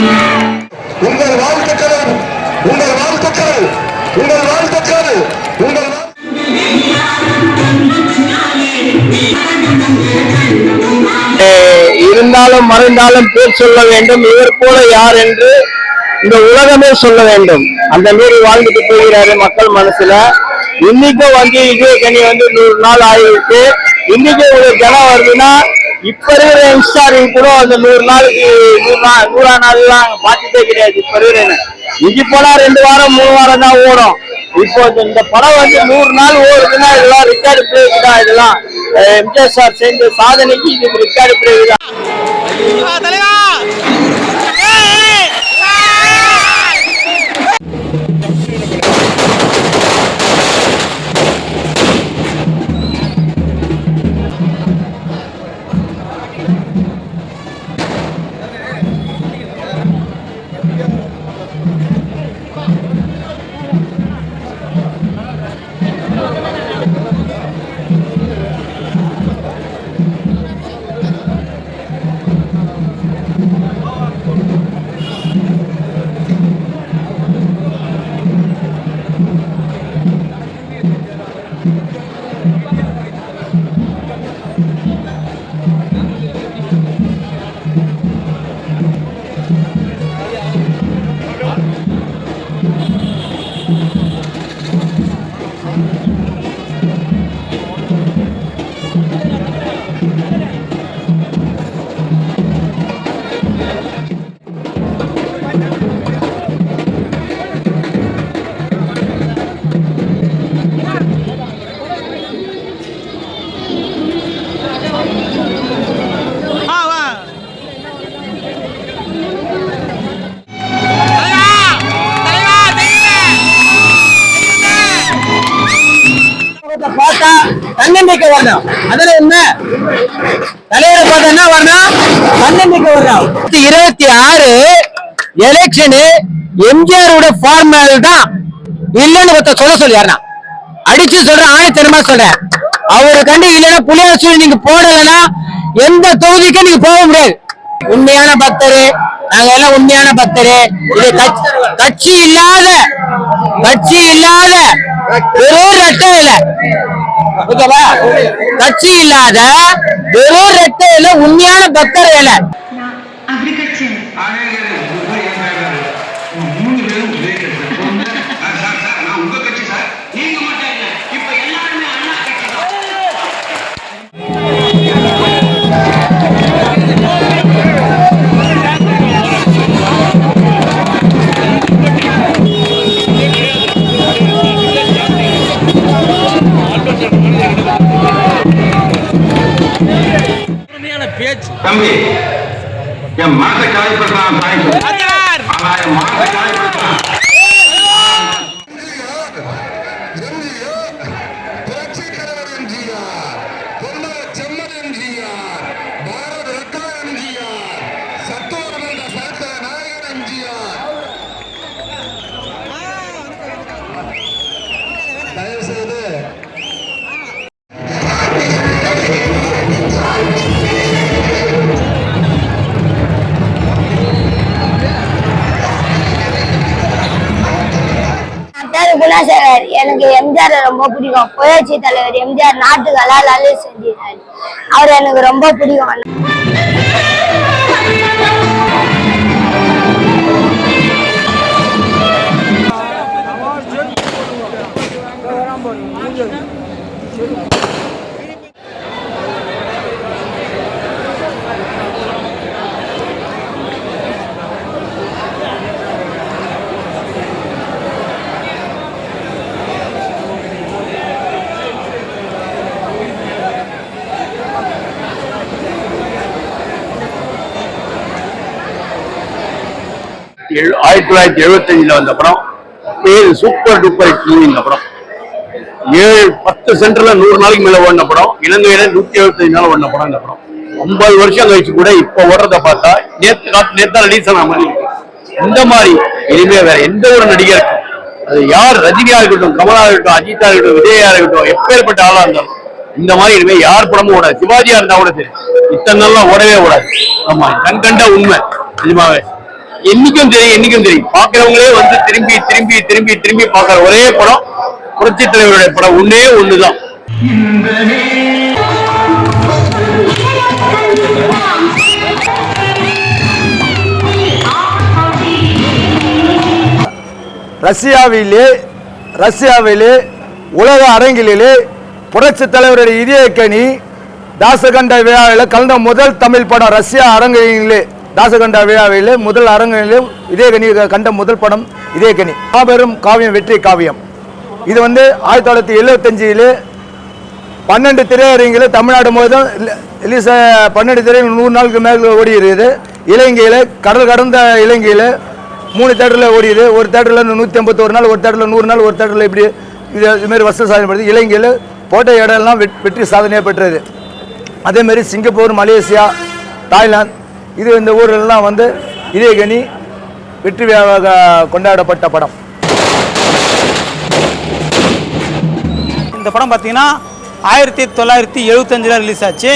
உங்கள் வாழ்த்துக்கள் உங்கள் வாழ்த்துக்கள் உங்கள் வாழ்த்துக்கள் உங்கள் இருந்தாலும் மறைந்தாலும் பேர் சொல்ல வேண்டும் இவர் போல யார் என்று இந்த உலகமே சொல்ல வேண்டும். அந்த மாரி வாழ்ந்துட்டு போகிறாரு மக்கள் மனசுல. இன்னைக்கும் வந்து விஜயகனி வந்து நூறு நாள் ஆயிருக்கு. இன்னைக்கு ஒரு ஜனம் வருதுன்னா இப்ப இருக்கிற கூட அந்த நூறு நாளைக்கு நூறு நாள் நூறா நாள்லாம் பார்த்துட்டே கிடையாது இப்ப இருக்கிற இஞ்சி போனா ரெண்டு வாரம் மூணு வாரம் தான் ஓடும். இப்போ இந்த- இந்த படம் வந்து நூறு நாள் ஓடுதுன்னா இதெல்லாம் ரிக்கார்டு பிரேக் தான் இதெல்லாம் அஹ் எம்ஜிஆர் சார் சேர்ந்து சாதனைக்கு இது ரிக்கார்டு பிரேக் தான். பார்த்தா தன்னம்பிக்கை வரணும். அதுல என்ன? தலைவரை பார்த்தா என்ன வரணும்? தன்னம்பிக்கை வரணும். இருபத்தி ஆறு எலெக்ஷனு எம்ஜிஆரோட ஃபார்மல் தான் இல்லைன்னு ஒருத்த சொல்ல சொல்லி யாருன்னா அடிச்சு சொல்றேன் ஆணித்தனமா சொல்றேன் அவரை கண்டு இல்லைன்னா புளியார் நீங்க போடலைன்னா எந்த தொகுதிக்கும் நீங்க போக முடியாது. உண்மையான பக்தரு நாங்க எல்லாம் உண்மையான பக்தரு. இது கட்சி- கட்சி இல்லாத கட்சி இல்லாத வெறும் ரட்டம் இல்லை. ஓகேவா? கட்சி இல்லாத வெறும் ரெட்டை இலை உண்மையான பக்தர் இலை. என் மனசை காயப்படுறான் தாய் சொல்லு. ஆனா என் எனக்கு எம்ஜிஆர் ரொம்ப பிடிக்கும். புயற்சி தலைவர் எம்ஜிஆர் நாட்டு எல்லாம் நல்லது செஞ்சிருக்காரு. அவர் எனக்கு ரொம்ப பிடிக்கும். எழு- ஆயிரத்தி தொள்ளாயிரத்தி எழுபத்தஞ்சில் வந்த படம். பேரு சூப்பர் டூப்பர் ஹிட் இந்த படம். ஏழு பத்து சென்டர்ல நூறு நாளைக்கு மேல ஓடின படம். இலங்கையில நூத்தி எழுபத்தஞ்சு நாள் ஓடின படம் இந்த படம். ஒன்பது வருஷம் கழிச்சு கூட இப்ப ஓடுறத பார்த்தா நேத்து காத்து நேத்தா ரிலீஸ் ஆன மாதிரி இந்த மாதிரி இனிமே வேற எந்த ஒரு நடிகர் அது யார் ரஜினியா இருக்கட்டும் கமலா இருக்கட்டும் அஜித்தா இருக்கட்டும் விஜயா இருக்கட்டும் எப்பேற்பட்ட ஆளா இருந்தாலும் இந்த மாதிரி இனிமே யார் படமும் ஓடாது. சிவாஜியா இருந்தா கூட சரி. இத்தனை நாள்லாம் ஓடவே ஓடாது. ஆமா கண் கண்ட உண்மை. நிஜமாவே என்னைக்கும் தெரியும் என்னைக்கும் தெரியும். பாக்குறவங்களே வந்து திரும்பி திரும்பி திரும்பி திரும்பி பாக்குற ஒரே படம் புரட்சி தலைவருடைய படம். ஒன்னே ஒண்ணுதான். ரஷ்யாவிலே ரஷ்யாவிலே உலக அரங்கிலே புரட்சி தலைவருடைய இதய கனி தாசகண்ட விழாவில் கலந்த முதல் தமிழ் படம் ரஷ்யா அரங்கிலே. தாசகண்ட விழாவிலே முதல் அரங்கிலே கனி கண்ட முதல் படம் இதே கனி. மாபெரும் காவியம் வெற்றி காவியம். இது வந்து ஆயிரத்தி தொள்ளாயிரத்தி எழுபத்தஞ்சிலே பன்னெண்டு திரையரங்கில் தமிழ்நாடு முழுவதும் ரிலீஸ் பன்னெண்டு திரையரங்கு நூறு நாளுக்கு மேலே ஓடி இருக்குது இலங்கையில் கடல் கடந்த இலங்கையில் மூணு தேட்டரில் ஓடிது ஒரு தேட்டரில் நூற்றி ஐம்பத்தோரு நாள் ஒரு தேட்டரில் நூறு நாள் ஒரு தேட்டரில் இப்படி இது இதுமாரி வசதி சாதனை படுது இலங்கையில் போட்ட இடம்லாம் வெற்றி சாதனையாக பெற்றது. அதேமாரி சிங்கப்பூர் மலேசியா தாய்லாந்து இது இந்த ஊரெல்லாம் வந்து இதே கனி வெற்றி விழாவாக கொண்டாடப்பட்ட படம். இந்த படம் பார்த்தீங்கன்னா ஆயிரத்தி தொள்ளாயிரத்தி எழுபத்தஞ்சில் ரிலீஸ் ஆச்சு.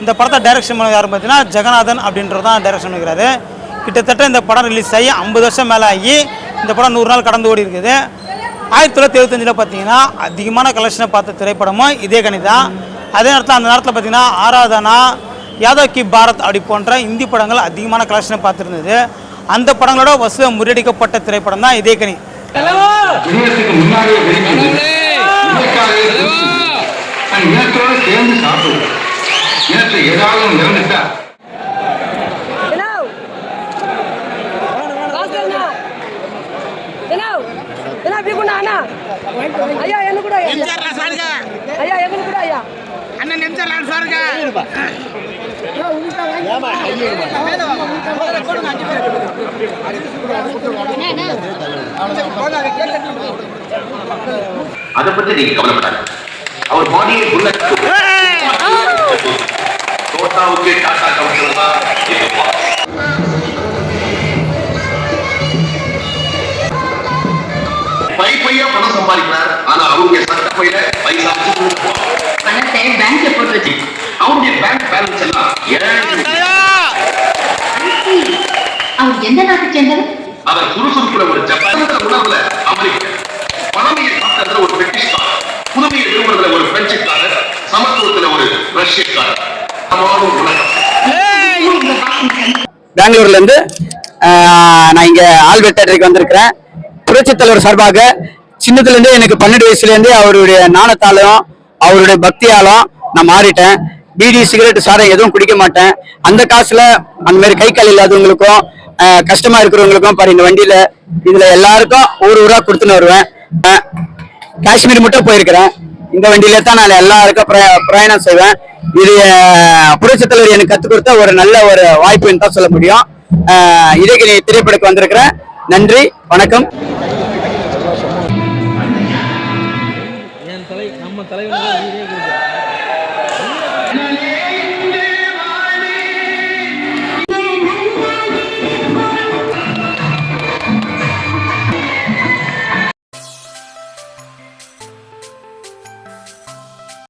இந்த படத்தை டைரக்ஷன் பண்ண யாரும் பார்த்தீங்கன்னா ஜெகநாதன் அப்படின்றது தான் டைரக்ஷன் பண்ணிக்கிறாரு கிட்டத்தட்ட இந்த படம் ரிலீஸ் ஆகி ஐம்பது வருஷம் மேலே ஆகி இந்த படம் நூறு நாள் கடந்து ஓடி இருக்குது. ஆயிரத்தி தொள்ளாயிரத்தி எழுபத்தஞ்சில் பார்த்தீங்கன்னா அதிகமான கலெக்ஷனை பார்த்த திரைப்படமும் இதே கணி தான். அதே நேரத்தில் அந்த நேரத்தில் பார்த்தீங்கன்னா ஆராதனா யாதவ் கி பாரத் அப்படி போன்ற இந்தி படங்கள் அதிகமான கலெக்ஷனை பார்த்துருந்தது. அந்த படங்களோட வசூலை முறியடிக்கப்பட்ட திரைப்படம் தான் இதே கனி. ஐயா என்ன கூட ஐயா. எங்க கூட ஐயா. அதை பத்தி நீங்க கவலைப்படாது அவர் பாடியை புல்லட் தோட்டாவுக்கு டாட்டா பையா பணம் சம்பாதிக்கிறார். ஆனா அவருடைய சட்ட பையில பைசா பணத்தை பேங்க்ல போட்டு வச்சு அவருடைய பேங்க் பேலன்ஸ் எல்லாம் ஏழு அவர் எந்த நாட்டை சேர்ந்தவர்? அவர் சுறுசுறுப்புல ஒரு ஜப்பான் உணவுல அமெரிக்க. பழமையை காட்டுறதுல ஒரு பிரிட்டிஷ்காரர். புதுமையை விரும்புறதுல ஒரு பிரெஞ்சுக்காரர். சமத்துவத்துல ஒரு ரஷ்யக்காரர். பெங்களூர்ல இருந்து நான் இங்க ஆல்பர்ட் தேட்டருக்கு வந்திருக்கிறேன். புரட்சித் தலைவர் சார்பாக சின்னதுல இருந்து எனக்கு பன்னெண்டு வயசுல இருந்து அவருடைய நாணத்தாலும் அவருடைய பக்தியாலும் நான் மாறிட்டேன். பீடி சிகரெட் சாரம் எதுவும் குடிக்க மாட்டேன். அந்த காசுல அந்த மாதிரி கை கால் இல்லாதவங்களுக்கும் கஷ்டமா இருக்கிறவங்களுக்கும் பாரு இந்த வண்டியில இதுல எல்லாருக்கும் ஒரு ஊரா கொடுத்துன்னு வருவேன். காஷ்மீர் மட்டும் போயிருக்கிறேன். இந்த வண்டியில தான் நான் எல்லாருக்கும் பிரயாணம் செய்வேன். இது புரட்சி எனக்கு கற்றுக் கொடுத்த ஒரு நல்ல ஒரு வாய்ப்புன்னு தான் சொல்ல முடியும். இதைக்கு நீ திரைப்படக்கு வந்திருக்கிறேன். நன்றி வணக்கம். என் தலை நம்ம தலைவர்